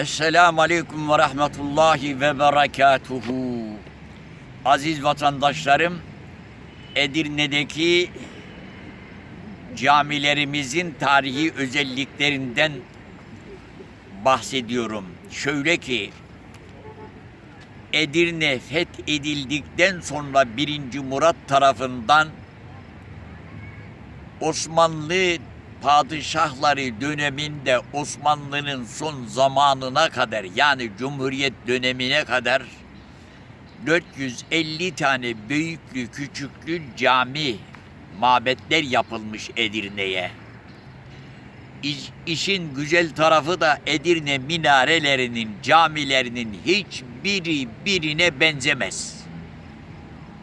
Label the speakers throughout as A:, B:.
A: Esselamu Aleyküm ve Rahmetullahi ve Berekatuhu. Aziz vatandaşlarım, Edirne'deki camilerimizin tarihi özelliklerinden bahsediyorum. Şöyle ki, Edirne fethedildikten sonra 1. Murat tarafından Osmanlı padişahları döneminde Osmanlı'nın son zamanına kadar yani Cumhuriyet dönemine kadar 450 tane büyüklü küçüklü cami mabetler yapılmış Edirne'ye. İş- İşin güzel tarafı da Edirne minarelerinin, camilerinin hiçbiri birine benzemez.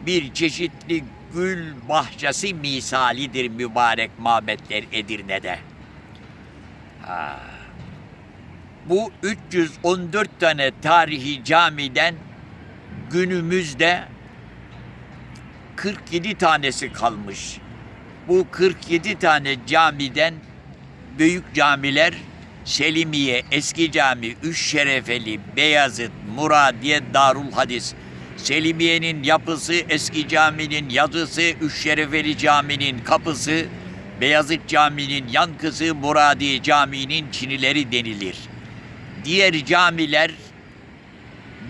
A: Bir çeşitli gül bahçesi misalidir mübarek mabetler Edirne'de. Ha. Bu 314 tane tarihi camiden günümüzde 47 tanesi kalmış. Bu 47 tane camiden büyük camiler Selimiye, Eski Cami, Üç Şerefeli, Beyazıt, Muradiye, Darul Hadis. Selimiye'nin yapısı, Eski Cami'nin yadısı, Üç Şerefeli Cami'nin kapısı, Beyazıt Cami'nin yankısı, Muradiye Cami'nin çinileri denilir. Diğer camiler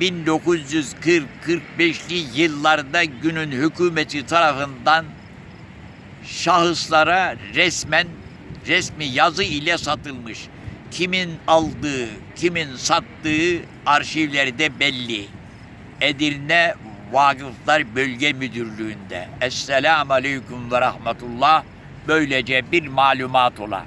A: 1940-45'li yıllarda günün hükümeti tarafından şahıslara resmen resmi yazı ile satılmış. Kimin aldığı, kimin sattığı arşivlerde belli. Edirne Vakıflar Bölge Müdürlüğü'nde. Esselamu Aleyküm ve Rahmetullah. Böylece bir malumat ola.